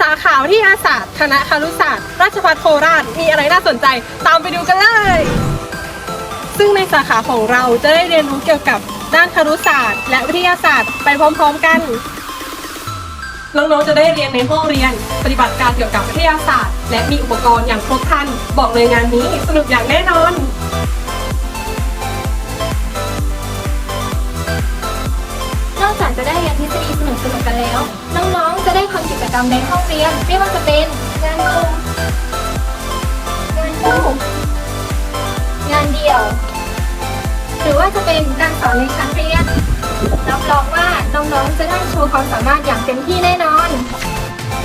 สาขาวิทยาศาสตร์ คณะครุศาสตร์ ราชภัฏโคราช มีอะไรน่าสนใจ ตามไปดูกันเลย ซึ่งในสาขาของเราจะได้เรียนรู้เกี่ยวกับด้านครุศาสตร์ และวิทยาศาสตร์ไปพร้อมๆกันน้องๆ จะได้เรียนในห้องเรียน ปฏิบัติการเกี่ยวกับวิทยาศาสตร์ และมีอุปกรณ์อย่างครบครัน บอกเลยงานนี้สนุกอย่างแน่นอน สนุกกันแล้ว น้องๆ จะได้ทำกิจกรรมในห้องเรียน ไม่ว่าจะเป็นงานกลุ่มงานคู่งานเดี่ยว หรือว่าจะเป็นการสอนในชั้นเรียนรับรองว่าน้องๆ จะได้โชว์ความสามารถอย่างเต็มที่แน่นอน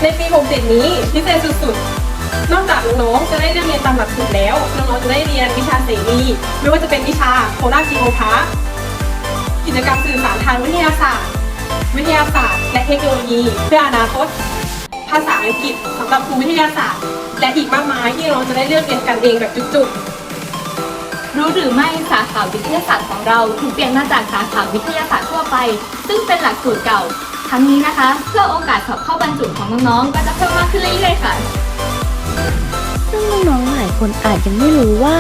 ในปี 67 นี้พิเศษสุดๆ นอกจากน้องๆ จะได้เรียนตามหลักสูตรแล้ว น้องๆ จะได้เรียนวิชาเสรีไม่ว่าจะเป็นวิชาโคราชจีโอพาร์กิจกรรมสื่อสารทางวิทยาศาสตร์ วิทยาศาสตร์ และเทคโนโลยี เพื่ออนาคต ภาษาอังกฤษสำหรับครูวิทยาศาสตร์ และอีกมากมายที่น้องจะได้เลือกเรียนกันเองแบบจุกๆ รู้หรือไม่สาขาวิทยาศาสตร์ของเราถูกเปลี่ยนมาจากสาขาวิทยาศาสตร์ทั่วไป ซึ่งเป็นหลักสูตรเก่า ทั้งนี้นะคะ เพื่อโอกาสสอบเข้าบรรจุของน้องๆ ก็จะเพิ่มมากขึ้นเรื่อยๆค่ะ ซึ่งน้องๆหลายคนอาจยังไม่รู้ว่า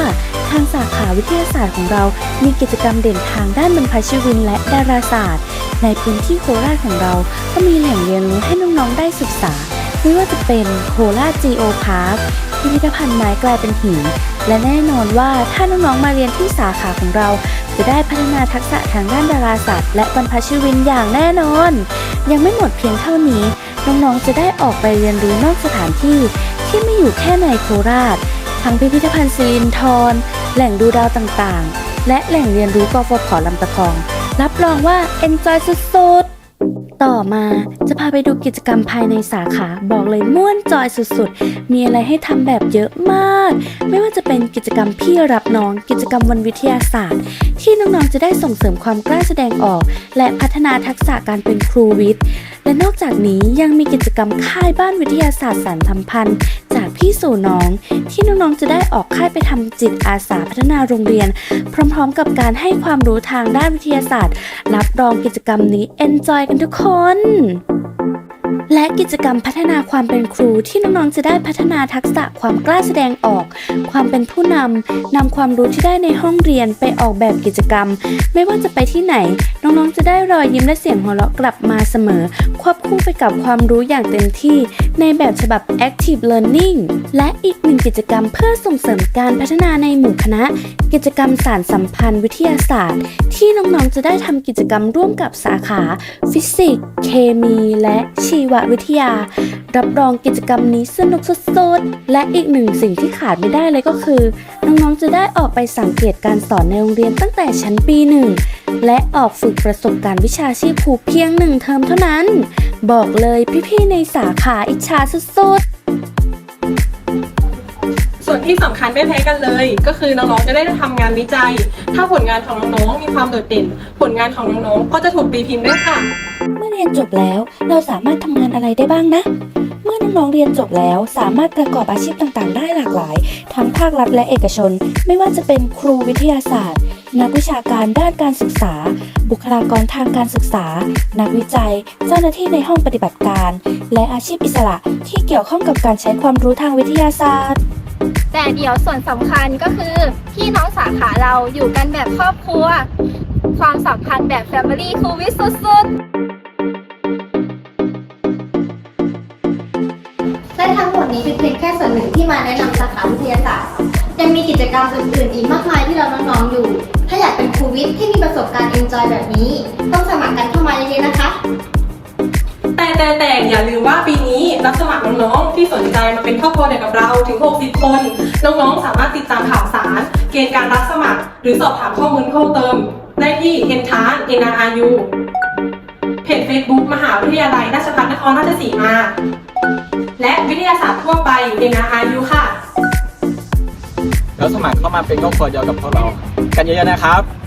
ทางสาขาวิทยาศาสตร์ของเรา มีกิจกรรมเด่นทางด้านบรรพชีวินและดาราศาสตร์ ในพื้นที่โคราชของเรา ก็มีแหล่งเรียนรู้ให้น้องๆได้ศึกษา ไม่ว่าจะเป็นโคราชจีโอพาร์คพิพิธภัณฑ์ไม้กลายเป็นหิน และแน่นอนว่าถ้าน้องๆมาเรียนที่สาขาของเรา จะได้พัฒนาทักษะทางด้านดาราศาสตร์ และบรรพชีวินอย่างแน่นอน ยังไม่หมดเพียงเท่านี้น้องๆจะได้ออกไปเรียนรู้นอกสถานที่ที่ไม่อยู่แค่ในโคราช ทั้งพิพิธภัณฑ์ศิรินทร แหล่งดูดาวต่างๆ และแหล่งเรียนรู้กฟผลำตะคอง รับรองว่า enjoy สุดๆ ต่อมาจะพาไปดูกิจกรรมภายในสาขาบอกเลยม่วนจอยสุดๆ มีอะไรให้ทำแบบเยอะมาก ไม่ว่าจะเป็นกิจกรรมพี่รับน้อง กิจกรรมวันวิทยาศาสตร์ ที่น้องๆจะได้ส่งเสริมความกล้าแสดงออก และพัฒนาทักษะการเป็นครูวิทย์และนอกจากนี้ยังมีกิจกรรมค่ายบ้านวิทยาศาสตร์สารสัมพันธ์ จากพี่สู่น้อง ที่น้องๆจะได้ออกค่ายไปทำจิตอาสาพัฒนาโรงเรียน พร้อมๆ กับการให้ความรู้ทางด้านวิทยาศาสตร์ รับรองกิจกรรมนี้ enjoy กันทุกคน และกิจกรรมพัฒนาความเป็นครูที่น้องๆจะได้พัฒนาทักษะความกล้าแสดงออก ความเป็นผู้นำนำความรู้ที่ได้ในห้องเรียนไปออกแบบกิจกรรม ไม่ว่าจะไปที่ไหน น้องๆจะได้รอยยิ้มและเสียงหัวเราะกลับมาเสมอ ควบคู่ไปกับความรู้อย่างเต็มที่ ในแบบฉบับ Active Learning และอีกหนึ่งกิจกรรมเพื่อส่งเสริมการพัฒนาในหมู่คณะ กิจกรรมสารสัมพันธ์วิทยาศาสตร์ ที่น้องๆจะได้ทำกิจกรรมร่วมกับสาขา ฟิสิกส์เคมี และชีววิทยา รับรองกิจกรรมนี้สนุกสุดๆ และอีกหนึ่งสิ่งที่ขาดไม่ได้เลยก็คือ น้องๆจะได้ออกไปสังเกตการสอนในโรงเรียนตั้งแต่ชั้นปีหนึ่งและออกฝึกประสบการณ์วิชาชีพครูเพียงหนึ่งเทอมเท่านั้น บอกเลยพี่ๆในสาขาอิจฉาสุดๆ ที่สำคัญไม่แพ้กันเลย ก็คือน้องๆจะได้ทำงานวิจัย ถ้าผลงานของน้องๆมีความโดดเด่น ผลงานของน้องๆก็จะถูกตีพิมพ์ด้วยค่ะ เมื่อเรียนจบแล้วเราสามารถทำงานอะไรได้บ้างนะเมื่อน้องๆเรียนจบแล้วสามารถประกอบอาชีพต่างๆ ได้หลากหลาย ทั้งภาครัฐและเอกชน ไม่ว่าจะเป็นครูวิทยาศาสตร์ นักวิชาการด้านการศึกษา บุคลากรทางการศึกษา นักวิจัย เจ้าหน้าที่ในห้องปฏิบัติการ และอาชีพอิสระที่เกี่ยวข้องกับการใช้ความรู้ทางวิทยาศาสตร์ แต่เดี๋ยวส่วนสำคัญก็คือพี่น้องสาขาเราอยู่กันแบบครอบครัว ความสัมพันธ์แบบ Family คูวิทสุดๆและทั้งหมดนี้เป็นเพียงแค่ส่วนหนึ่งที่มาแนะนำสาขาวิทยาศาสตร์ ยังมีกิจกรรมอื่นๆอีกมากมายที่เราน้องๆอยู่ ถ้าอยากเป็นครูวิทย์ที่มีประสบการณ์ enjoy แบบนี้ ต้องสมัครกันเข้ามาเยอะๆนะคะแต่แต่แต่อย่าลืมว่าปีนี้รับสมัครน้องๆที่สนใจมาเป็นครอบครัวเดียวกับเราถึง 60 คน น้องๆ สามารถติดตามข่าวสาร เกณฑ์การรับสมัคร หรือสอบถามข้อมูลเพิ่มเติม ได้ที่ e n t a n NRU เพจ Facebook มหาวิทยาลัยราชภัฏนครราชสีมา และวิทยาศาสตร์ทั่วไป NRU ค่ะ แล้วสมัครเข้ามาเป็นครอบครัวเดียวกับพวกเรา กันเยอะๆนะครับ